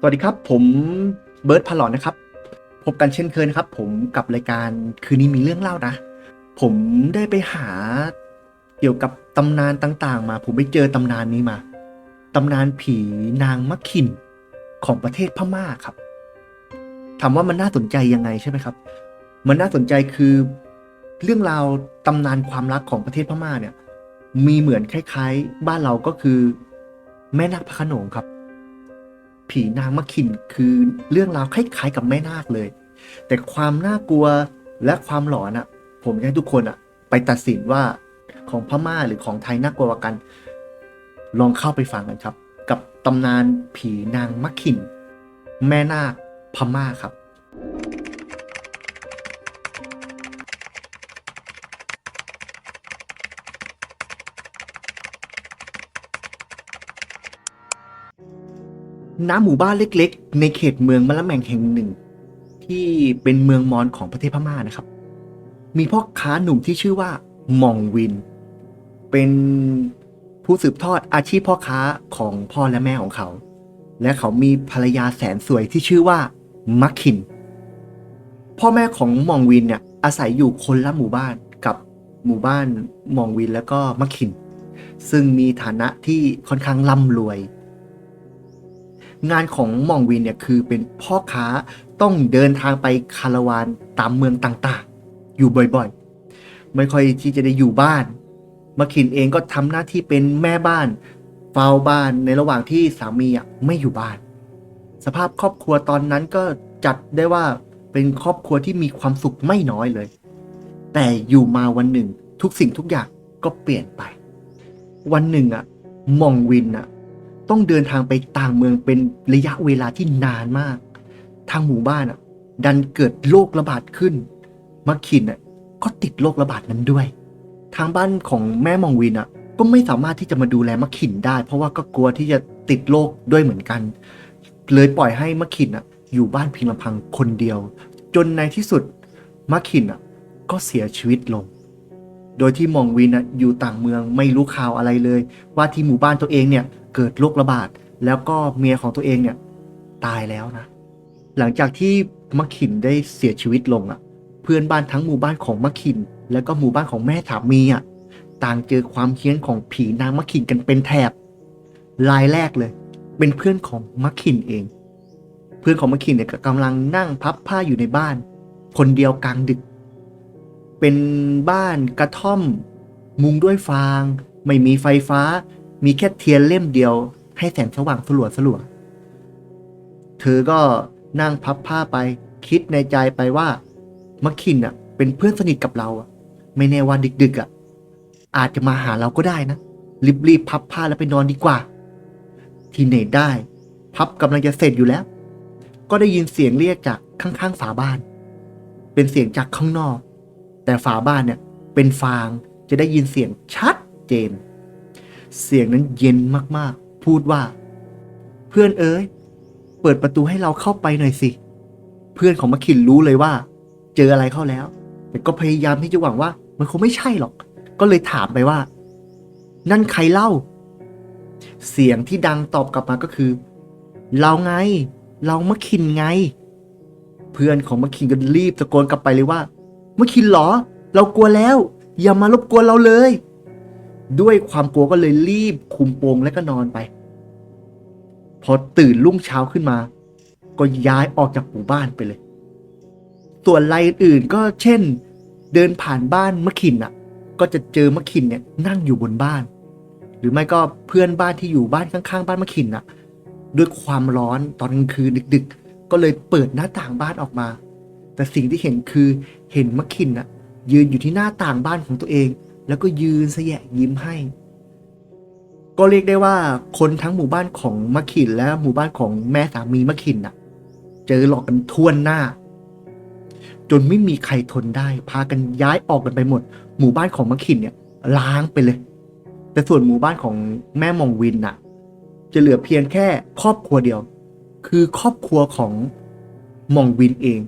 สวัสดีครับ ผมเบิร์ตพาลอนนะครับ พบกันเช่นเคยนะครับ ผมกับรายการคืนนี้มีเรื่องเล่านะ ผมได้ไปหาเกี่ยวกับตำนานต่างๆ มา ผมไปเจอตำนานนี้มาตำนานผีนางมักคินของประเทศพม่าครับถามว่ามันน่าสนใจยังไงใช่ไหมครับ มันน่าสนใจคือเรื่องราวตำนานความรักของประเทศพม่าเนี่ย มีเหมือนคล้าย ๆ บ้านเราก็คือแม่นาคพระโขนงครับ ผีนางมะขินคือเรื่องราวคล้ายๆกับแม่นาคเลย แต่ความน่ากลัวและความหลอนอะ่ะ ผมอยากให้ทุกคนอะ่ะ ไปตัดสินว่าของพม่าหรือของไทยน่ากลัวกว่ากัน ลองเข้าไปฟังกันครับ กับตำนานผีนางมะขิน แม่นาคพม่าครับ น้ำหมู่บ้านเล็กๆ ในเขตเมืองมะละแมงแห่งหนึ่ง ที่เป็นเมืองมอญของประเทศพม่านะครับ มีพ่อค้าหนุ่มที่ชื่อว่ามองวิน เป็นผู้สืบทอดอาชีพพ่อค้าของพ่อและแม่ของเขา และเขามีภรรยาแสนสวยที่ชื่อว่ามักคิน พ่อแม่ของมองวินเนี่ยอาศัยอยู่คนละหมู่บ้านกับหมู่บ้านมองวินแล้วก็มักคิน ซึ่งมีฐานะที่ค่อนข้างร่ำรวย งานของหมองวินเนี่ยคือเป็นพ่อค้าต้องเดินทางไปคาราวานตามเมืองต่างๆ อยู่บ่อยๆ ไม่ค่อยที่จะได้อยู่บ้านมาคินเองก็ทำหน้าที่เป็นแม่บ้านเฝ้าบ้านในระหว่างที่สามีอะไม่อยู่บ้าน สภาพครอบครัวตอนนั้นก็จัดได้ว่าเป็นครอบครัวที่มีความสุขไม่น้อยเลย แต่อยู่มาวันหนึ่งทุกสิ่งทุกอย่างก็เปลี่ยนไป วันหนึ่งอะมองวินอะ ต้องเดินทางไปต่างเมืองเป็นระยะเวลาที่นานมาก ทางหมู่บ้านอะ ดันเกิดโรคระบาดขึ้นมักคินอะก็ติดโรคระบาดนั้นด้วย ทางบ้านของแม่มองวินอะ ก็ไม่สามารถที่จะมาดูแลมักคินได้ เพราะว่าก็กลัวที่จะติดโรคด้วยเหมือนกัน เลยปล่อยให้มักคินอะ อยู่บ้านพียงลำพังคนเดียว จนในที่สุดมักคินอะ ก็เสียชีวิตลงโดยที่มองวินอะอยู่ต่างเมืองไม่รู้ข่าวอะไรเลย ว่าที่หมู่บ้านตัวเองเนี่ย เกิดโรคระบาด แล้วก็เมียของตัวเองเนี่ย ตายแล้วนะ หลังจากที่มักขินได้เสียชีวิตลงอะ่ะ เพื่อนบ้านทั้งหมู่บ้านของมักขิน แล้วก็หมู่บ้านของแม่สามีอะ่ะต่างเจอความเฮี้ยนของผีนางมักขินกันเป็นแถบรายแรกเลย เป็นเพื่อนของมักขินเอง เพื่อนของมักขินเนี่ยก็กำลังนั่งพับผ้าอยู่ในบ้าน คนเดียวกลางดึก เป็นบ้านกระท่อม มุงด้วยฟาง ไม่มีไฟฟ้า มีแค่เทียนเล่มเดียว ให้แสงสว่างสลัวสลัวเธอก็นั่งพับผ้าไปคิดในใจไปว่ามักคินอะ เป็นเพื่อนสนิทกับเราอะ ไม่แน่ว่าดึกๆอะ อาจจะมาหาเราก็ได้นะรีบๆพับผ้าแล้วไปนอนดีกว่า ทีเนตได้ พับกำลังจะเสร็จอยู่แล้ว ก็ได้ยินเสียงเรียกจากข้างๆฝาบ้าน เป็นเสียงจากข้างนอก แต่ฝาบ้านเนี่ย เป็นฟางจะได้ยินเสียงชัดเจน เสียงนั้นเย็นมากๆ พูดว่า เพื่อนเอ้ยเปิดประตูให้เราเข้าไปหน่อยสิ เพื่อนของมะขินรู้เลยว่า เจออะไรเข้าแล้ว แต่ก็พยายามที่จะหวังว่า มันคงไม่ใช่หรอก ก็เลยถามไปว่า นั่นใครเล่า เสียงที่ดังตอบกลับมาก็คือ เราไง เรามะขินไง เพื่อนของมะขินก็รีบตะโกนกลับไปเลยว่ามะขินเหรอ เรากลัวแล้ว อย่ามารบกวนเราเลย ด้วยความกลัวก็เลยรีบคุมโปงและก็นอนไป พอตื่นรุ่งเช้าขึ้นมา ก็ย้ายออกจากหมู่บ้านไปเลย ส่วนรายอื่นก็เช่น เดินผ่านบ้านมะขินอะ ก็จะเจอมะขินเนี่ยนั่งอยู่บนบ้าน หรือไม่ก็เพื่อนบ้านที่อยู่บ้านข้างๆ บ้านมะขินอะ ด้วยความร้อนตอนกลางคืนดึก ๆ ก็เลยเปิดหน้าต่างบ้านออกมา แต่สิ่งที่เห็นคือเห็นมะขินอะ ยืนอยู่ที่หน้าต่างบ้านของตัวเอง แล้วก็ยืนเสยะยิ้มให้ ก็เรียกได้ว่าคนทั้งหมู่บ้านของมะขินและหมู่บ้านของแม่สามีมะขินน่ะ เจอหลอกกันทั่วหน้า จนไม่มีใครทนได้ พากันย้ายออกกันไปหมด หมู่บ้านของมะขินเนี่ย ล้างไปเลย แต่ส่วนหมู่บ้านของแม่มองวินน่ะ จะเหลือเพียงแค่ครอบครัวเดียว คือครอบครัวของมองวินเอง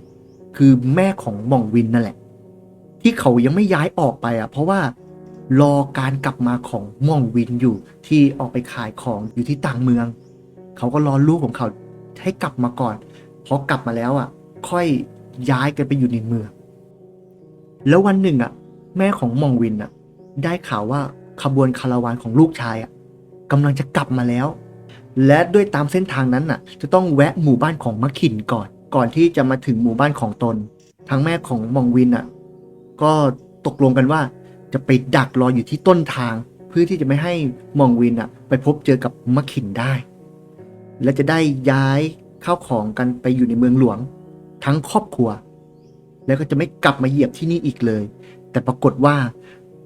คือแม่ของมองวินนั่นแหละ ที่เขายังไม่ย้ายออกไปอะ เพราะว่า รอการกลับมาของม่องวินอยู่ที่ออกไปขายของอยู่ที่ต่างเมือง เขาก็รอลูกของเขาให้กลับมาก่อนพอกลับมาแล้วอะ ค่อยย้ายกันไปอยู่ในเมือง แล้ววันหนึ่งอะ แม่ของม่องวินอะ ได้ข่าวว่าขบวนคาราวานของลูกชายอะกำลังจะกลับมาแล้ว และด้วยตามเส้นทางนั้นน่ะ จะต้องแวะหมู่บ้านของมะขินก่อน ก่อนที่จะมาถึงหมู่บ้านของตนทางแม่ของมองวินอะ ก็ตกลงกันว่า จะไปดักรออยู่ที่ต้นทาง เพื่อที่จะไม่ให้มองวินอะไปพบเจอกับมะขินได้ และจะได้ย้ายข้าวของกันไปอยู่ในเมืองหลวง ทั้งครอบครัว แล้วก็จะไม่กลับมาเหยียบที่นี่อีกเลย แต่ปรากฏว่า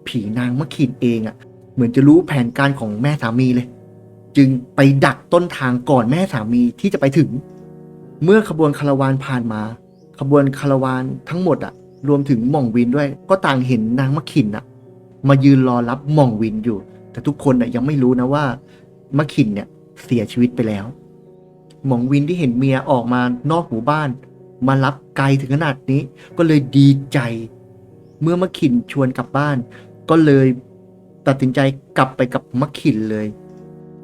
ผีนางมะขินเองอะเหมือนจะรู้แผนการของแม่สามีเลย จึงไปดักต้นทางก่อนแม่สามีที่จะไปถึง เมื่อขบวนคาราวานผ่านมา ขบวนคาราวานทั้งหมดอะรวมถึงหม่องวินด้วย ก็ต่างเห็นนางมะขินอะ มายืนรอรับมองวินอยู่ แต่ทุกคนอะยังไม่รู้นะว่ามะขินเนี่ยเสียชีวิตไปแล้ว หมองวินที่เห็นเมียออกมานอกหมู่บ้าน มารับไกลถึงขนาดนี้ ก็เลยดีใจ เมื่อมะขินชวนกลับบ้าน ก็เลยตัดสินใจกลับไปกับมะขินเลย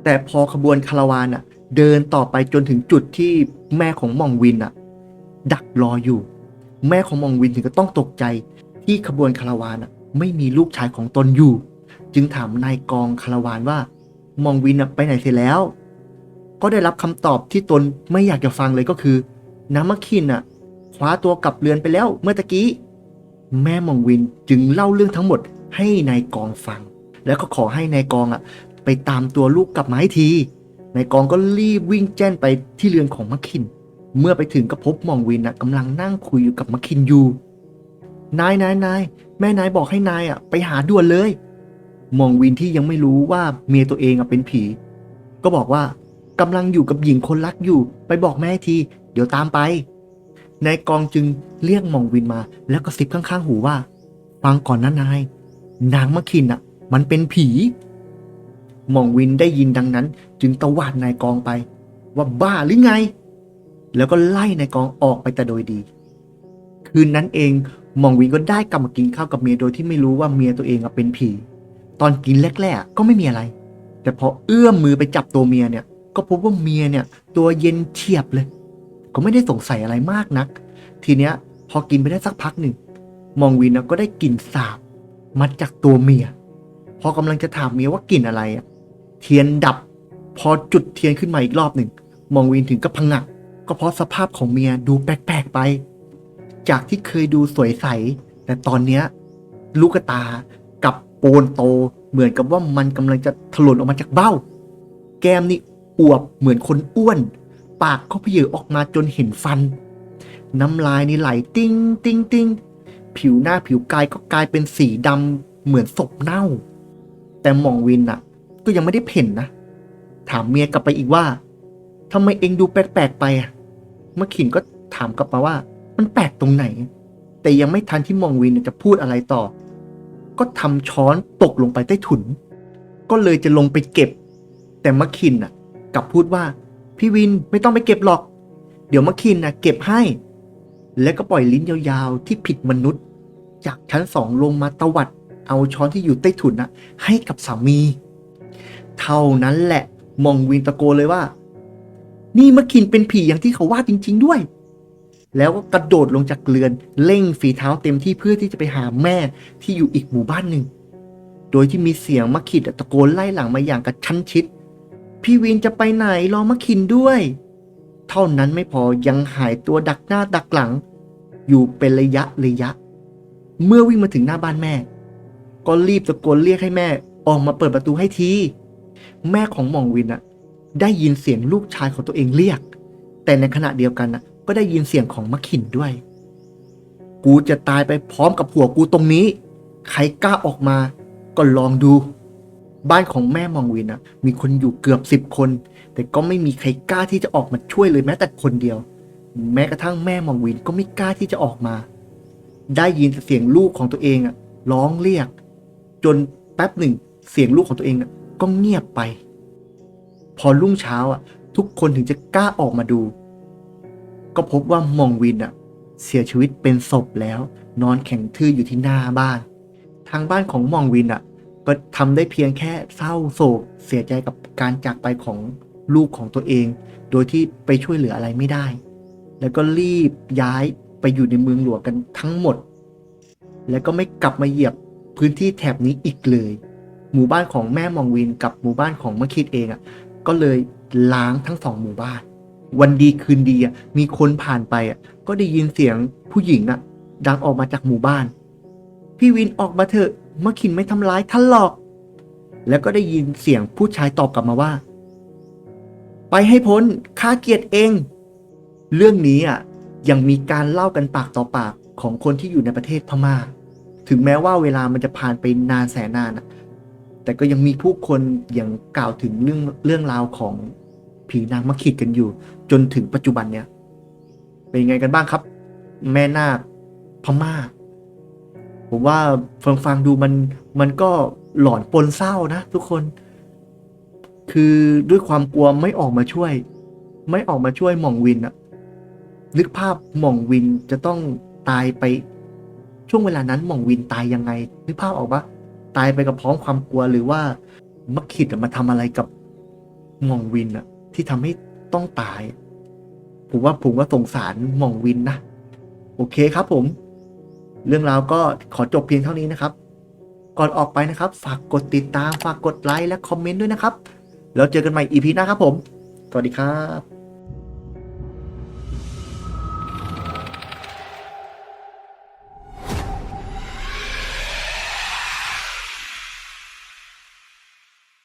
แต่พอขบวนคาราวานอะ เดินต่อไปจนถึงจุดที่แม่ของมองวินอะ ดักรออยู่ แม่ของมองวินถึงก็ต้องตกใจที่ขบวนคาราวานอะ ไม่มีลูกชายของตนอยู่ จึงถามนายกองคารวานว่า มองวินไปไหนเสียแล้ว ก็ได้รับคำตอบที่ตนไม่อยากจะฟังเลยก็คือ น้ำมะขินอะคว้าตัวกลับเรือนไปแล้วเมื่อตะกี้ แม่มองวินจึงเล่าเรื่องทั้งหมดให้นายกองฟัง แล้วก็ขอให้นายกองอะ ไปตามตัวลูกกลับมาให้ทีนายกองก็รีบวิ่งแจ้นไปที่เรือนของมะขิน เมื่อไปถึงก็พบมองวินอะกำลังนั่งคุยอยู่กับมะขินอยู่ นายนายนายแม่นายบอกให้นายอะ ไปหาด่วนเลย มองวินที่ยังไม่รู้ว่าเมียตัวเองอะเป็นผี ก็บอกว่ากำลังอยู่กับหญิงคนรักอยู่ ไปบอกแม่ที เดี๋ยวตามไปนายกองจึงเรียกมองวินมา แล้วก็ซิบข้างๆหูว่า ฟังก่อนนะนาย นางมะขินอะ มันเป็นผีมองวินได้ยินดังนั้น จึงตวาดนายกองไป ว่าบ้าหรือไง แล้วก็ไล่นายกองออกไปแต่โดยดี คืนนั้นเอง มองวินก็ได้กลับมากินข้าวกับเมียโดยที่ไม่รู้ว่าเมียตัวเองเป็นผี ตอนกินแรกๆ ก็ไม่มีอะไร แต่พอเอื้อมมือไปจับตัวเมียเนี่ย ก็พบว่าเมียเนี่ย ตัวเย็นเฉียบเลย ก็ไม่ได้สงสัยอะไรมากนัก ทีเนี้ย พอกินไปได้สักพักหนึ่ง มองวินก็ได้กลิ่นสาบมาจากตัวเมีย พอกำลังจะถามเมียว่ากลิ่นอะไรอะเทียนดับ พอจุดเทียนขึ้นมาอีกรอบหนึ่ง มองวินถึงกับพังงักก็เพราะสภาพของเมียดูแปลกๆไป จากที่เคยดูสวยใส แต่ตอนเนี้ยลูกตากับโปนโตเหมือนกับว่ามันกำลังจะถลนออกมาจากเบ้า แก้มนี่อวบเหมือนคนอ้วน ปากก็เพเยอออกมาจนเห็นฟัน น้ำลายนี่ไหลติ้งติ้งติ้งผิวหน้าผิวกายก็กลายเป็นสีดำเหมือนศพเน่า แต่หมองวินอะก็ยังไม่ได้เพ่นนะ ถามเมียกลับไปอีกว่าทำไมเองดูแปลกๆไปอะเมื่อขินก็ถามกลับมาว่า มันแปลกตรงไหน แต่ยังไม่ทันที่มองวินจะพูดอะไรต่อ ก็ทำช้อนตกลงไปใต้ถุน ก็เลยจะลงไปเก็บ แต่มะขินอะกลับพูดว่า พี่วินไม่ต้องไปเก็บหรอก เดี๋ยวมะคินนะเก็บให้ แล้วก็ปล่อยลิ้นยาวๆที่ผิดมนุษย์ จากชั้นสองลงมาตวัด เอาช้อนที่อยู่ใต้ถุนนะให้กับสามี เท่านั้นแหละมองวินตะโกนเลยว่า นี่มะคินเป็นผีอย่างที่เขาว่าจริง ๆ ด้วย แล้วก็กระโดดลงจากเรือนเร่งฝีเท้าเต็มที่เพื่อที่จะไปหาแม่ที่อยู่อีกหมู่บ้านหนึ่ง โดยที่มีเสียงมะขิดตะโกนไล่หลังมาอย่างกระชั้นชิด พี่วินจะไปไหนรอมะขินด้วย เท่านั้นไม่พอยังหายตัวดักหน้าดักหลัง อยู่เป็นระยะระยะ เมื่อวิ่งมาถึงหน้าบ้านแม่ ก็รีบตะโกนเรียกให้แม่ออกมาเปิดประตูให้ที แม่ของหม่องวินอะได้ยินเสียงลูกชายของตัวเองเรียก แต่ในขณะเดียวกันอะ ก็ได้ยินเสียงของมะขินด้วย กูจะตายไปพร้อมกับผัวกูตรงนี้ ใครกล้าออกมา ก็ลองดู บ้านของแม่มองวินอะมีคนอยู่เกือบสิบคน แต่ก็ไม่มีใครกล้าที่จะออกมาช่วยเลยแม้แต่คนเดียว แม้กระทั่งแม่มองวินก็ไม่กล้าที่จะออกมา ได้ยินเสียงลูกของตัวเองอะร้องเรียก จนแป๊บหนึ่งเสียงลูกของตัวเองนะก็เงียบไป พอรุ่งเช้าอะทุกคนถึงจะกล้าออกมาดู ก็พบว่ามองวินอะเสียชีวิตเป็นศพแล้ว นอนแข็งทื่ออยู่ที่หน้าบ้าน ทางบ้านของมองวินอะก็ทำได้เพียงแค่เศร้าโศกเสียใจกับการจากไปของลูกของตัวเอง โดยที่ไปช่วยเหลืออะไรไม่ได้ แล้วก็รีบย้ายไปอยู่ในเมืองหลวงกันทั้งหมด แล้วก็ไม่กลับมาเหยียบพื้นที่แถบนี้อีกเลย หมู่บ้านของแม่มองวินกับหมู่บ้านของมะคิดเองอะก็เลยล้างทั้งสองหมู่บ้าน วันดีคืนดีอะมีคนผ่านไปอะก็ได้ยินเสียงผู้หญิงอะ ดังออกมาจากหมู่บ้าน พี่วินออกมาเถอะมะขินไม่ทำร้ายท่านหรอก แล้วก็ได้ยินเสียงผู้ชายตอบกลับมาว่า ไปให้พ้นข้าเกลียดเอง เรื่องนี้อะยังมีการเล่ากันปากต่อปากของคนที่อยู่ในประเทศพม่า ถึงแม้ว่าเวลามันจะผ่านไปนานแสนนานอะแต่ก็ยังมีผู้คนยังกล่าวถึงเรื่องเรื่องราวของ ผีนางมะขิดกันอยู่ จนถึงปัจจุบันเนี่ย เป็นยังไงกันบ้างครับ แม่นาคพม่า ผมว่าฟังฟังดูมันมันก็หลอนปนเศร้านะทุกคน คือด้วยความกลัวไม่ออกมาช่วย ไม่ออกมาช่วยหม่องวินอะนึกภาพหม่องวินจะต้องตายไป ช่วงเวลานั้นหม่องวินตายยังไง นึกภาพออกปะตายไปกับพร้อมความกลัวหรือว่ามักขิดมาทำอะไรกับหม่องวินอะ ที่ทำให้ต้องตาย ผมว่าผมว่าสงสารหม่องวินนะ โอเคครับผม เรื่องราวก็ขอจบเพียงเท่านี้นะครับ ก่อนออกไปนะครับ ฝากกดติดตาม ฝากกดไลค์และคอมเมนต์ด้วยนะครับ แล้วเจอกันใหม่ EP หน้าครับผม สวัสดีครับ